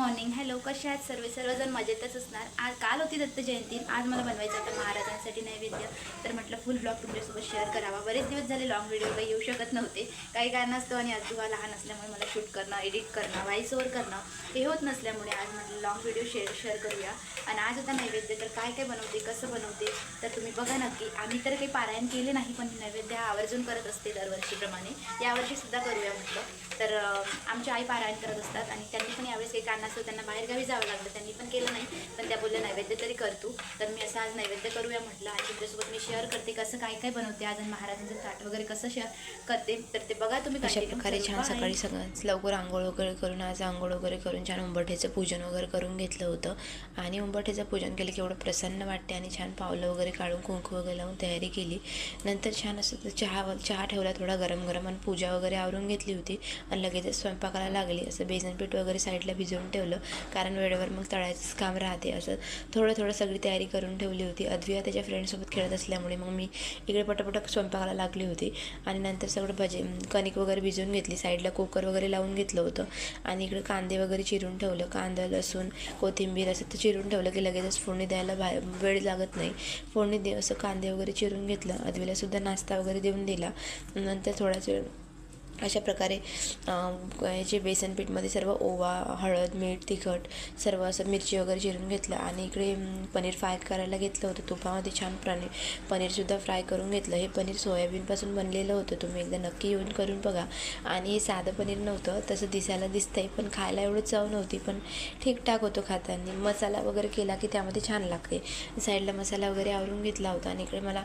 Morning. Hello कसे आहेत सर्व? सर्वजण मजेतच असणार. आज काल होती दत्त जयंती. आज मला बनवायचं होतं महाराजांसाठी नैवेद्य. तर म्हटलं फुल ब्लॉग तुमच्यासोबत शेअर करावा. बरेच दिवस झाले लॉंग व्हिडिओ काही येऊ शकत नव्हते. काही कारणास्तव आणि आजोबा लहान असल्यामुळे मला शूट करणं एडिट करणं व्हॉइस ओव्हर करणं हे होत नसल्यामुळे आज म्हटलं लॉंग व्हिडिओ शेअर शेअर करूया. आणि आज होता नैवेद्य. तर काय काय बनवते कसं बनवते तर तुम्ही बघा नक्की. आम्ही तर काही पारायण केले नाही पण नैवेद्य हा आवर्जून करत असते दरवर्षीप्रमाणे. यावर्षीसुद्धा करूया म्हटलं. तर आमची आई पारायण करत असतात आणि त्यांनी पण यावेळेस काही कारणास्तव त्यांना बाहेरगावी जावं लागलं त्यांनी पण केलं नाही. पण त्या बोलल्या नैवेद्य तरी करतो तर मी असं आज नैवेद्य करूया म्हटलं आणि तुमच्यासोबत मी शेअर करते कसं काय काय बनवते. आज महाराजांचं ताट वगैरे कसं शेअर करते तर ते बघा तुम्ही continue. प्रकारे छान. सकाळी सगळं लवकर आंघोळ वगैरे करून आज आंघोळ वगैरे करून छान उंबरठ्याचं पूजन वगैरे करून घेतलं होतं. आणि उंबरठ्याचं पूजन केलं की एवढं प्रसन्न वाटते आणि छान पावलं वगैरे काढून कुंकू वगैरे लावून तयारी केली. नंतर छान असं चहा चहा ठेवला थोडा गरम गरम आणि पूजा वगैरे आवरून घेतली होती. आणि लगेच स्वयंपाकाला लागली. असं बेसन पीठ वगैरे साईडला भिजवून ठेवलं. कारण वेळेवर मग तळायचंच काम राहते असं. थोडं थोडं सगळी तयारी करून ठेवली होती. अद्विया त्याच्या फ्रेंडसोबत खेळत असल्यामुळे मग मी इकडे पटापट स्वयंपाकाला लागली होती. आणि नंतर सगळं भजे कणिक वगैरे भिजवून घेतली. साईडला कुकर वगैरे लावून घेतलं होतं. आणि इकडे कांदे वगैरे चिरून ठेवलं. कांदा लसूण कोथिंबीर असं तर चिरून ठेवलं की लगेचच फोडणी द्यायला बाहेर वेळ लागत नाही. फोडणी दे असं कांदे वगैरे चिरून घेतलं. अद्वीलासुद्धा नाश्ता वगैरे देऊन दिला. नंतर थोडाच वेळ अशा प्रकारे याचे बेसन पीठमध्ये सर्व ओवा हळद मीठ तिखट सर्व असं मिरची वगैरे चिरून घेतलं आणि इकडे पनीर फ्राय करायला घेतलं होतं. तुपामध्ये छान प्राणी पनीरसुद्धा फ्राय करून घेतलं. हे पनीर सोयाबीनपासून बनलेलं होतं. तुम्ही एकदा नक्की येऊन करून बघा. आणि हे साधं पनीर नव्हतं तसं दिसायला दिसतंय पण खायला एवढं चव नव्हती पण ठीकठाक होतं खाताना. मसाला वगैरे केला की त्यामध्ये छान लागते. साईडला मसाला वगैरे आवरून घेतला होता आणि इकडे मला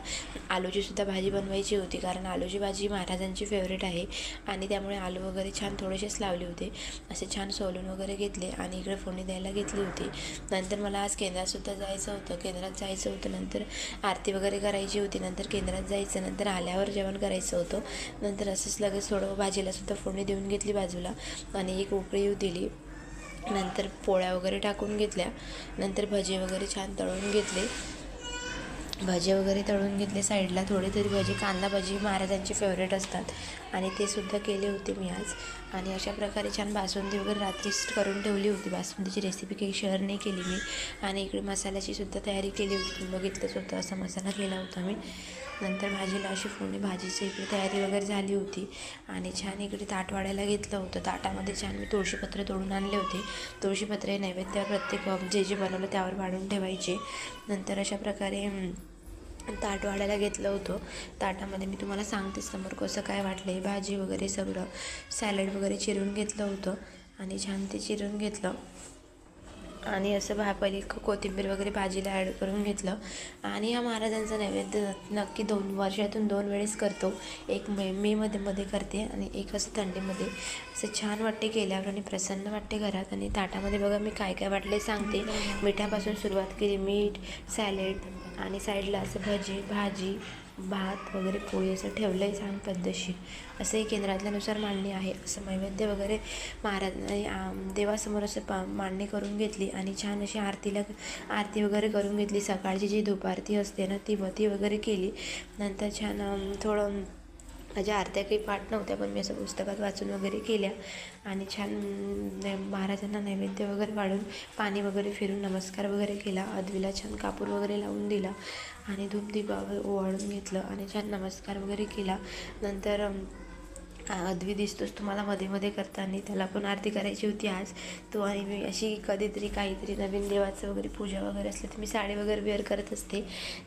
आलूचीसुद्धा भाजी बनवायची होती कारण आलूची भाजी महाराजांची फेवरेट आहे. आणि त्यामुळे आलू वगैरे छान थोडेसेच लावले होते. असे छान सोलून वगैरे घेतले आणि इकडे फोडणी द्यायला घेतली होती. नंतर मला आज केंद्रातसुद्धा जायचं होतं. केंद्रात जायचं होतं नंतर आरती वगैरे करायची होती. नंतर केंद्रात जायचं नंतर आल्यावर जेवण करायचं होतं. नंतर असंच लगेच थोडं भाजीलासुद्धा फोडणी देऊन घेतली बाजूला आणि एक उकळी दिली. नंतर पोळ्या वगैरे टाकून घेतल्या. नंतर भजे वगैरे छान तळून घेतले. भजे वगैरे तळून घेतले साईडला थोडे तरी भजे कांदा भजी महाराजांचे फेवरेट असतात. आणि ते सुद्धा केले होते मी आज. आणि अशा प्रकारे छान बासुंदी वगैरे रात्रीच करून ठेवली होती. बासुंदीची रेसिपी काही शेअर नाही केली मी. आणि इकडे मसाल्याची सुद्धा तयारी केली होती. बघितलंच होतं असा मसाला केला होता मी. नंतर भाजीला अशी फोडणी भाजीची इकडे तयारी वगैरे झाली होती. आणि छान इकडे ताट वाढायला घेतलं होतं. ताटामध्ये छान मी तुळशीपत्र तोडून आणले होते. तुळशीपत्र हे नैवेद्यावर प्रत्येक जे जे बनवलं त्यावर वाढून ठेवायचे. नंतर अशा प्रकारे ताट वाढायला घेतलं होतं. ताटामध्ये मी तुम्हाला सांगते समोर कसं काय वाटलं भाजी वगैरे सगळं सॅलड वगैरे चिरून घेतलं होतं आणि छान ते चिरून घेतलं. आणि असं भा पहिले कोथिंबीर वगैरे भाजीला ॲड करून घेतलं. आणि हा महाराजांचा नैवेद्य नक्की दोन वर्षातून दोन वेळेस करतो. एक मे मेमध्ये मध्ये करते आणि एक असं थंडीमध्ये. असं छान वाटते केल्यावर आणि प्रसन्न वाटते घरात. आणि ताटामध्ये बघा मी काय काय वाटले सांगते. मिठापासून सुरुवात केली मीठ सॅलेड आणि साईडला असं भजी भाजी भात वगैरे पोळी असं ठेवलं आहे छान पद्धतशीर. असंही केंद्रातल्यानुसार मांडणी आहे. असं नैवेद्य वगैरे महाराज देवासमोर असं पा मांडणी करून घेतली आणि छान अशी आरतीला आरती वगैरे करून घेतली. सकाळची जी धूपारती असते ना ती ती वगैरे केली. नंतर छान थोडं माझ्या आरत्या काही पाठ नव्हत्या पण मी असं पुस्तकात वाचून वगैरे केल्या. आणि छान महाराजांना नैवेद्य वगैरे वाढून पाणी वगैरे फिरून नमस्कार वगैरे केला. अदवीला छान कापूर वगैरे लावून दिला आणि धूपदीपावर ओवाळून घेतलं आणि छान नमस्कार वगैरे केला. नंतर अद्वी दिसतोच तुम्हाला मध्ये मध्ये करताना. त्याला पण आरती करायची होती आज. तो आणि मी अशी कधीतरी काहीतरी नवीन देवाचं वगैरे पूजा वगैरे असलं तर मी साडी वगैरे वेअर करत असते.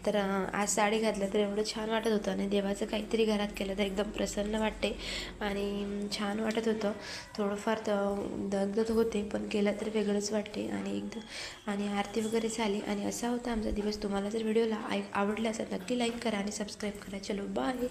तर आज साडी घातलं तर एवढं छान वाटत होतं आणि देवाचं काहीतरी घरात केलं तर एकदम प्रसन्न वाटते आणि छान वाटत होतं. थोडंफार दगदग होते पण केलं तर वेगळंच वाटते आणि एकदम आणि आरती वगैरे झाली आणि असा होता आमचा दिवस. तुम्हाला जर व्हिडिओला ऐक आवडला असेल नक्की लाईक करा आणि सबस्क्राईब करा. चलो बाय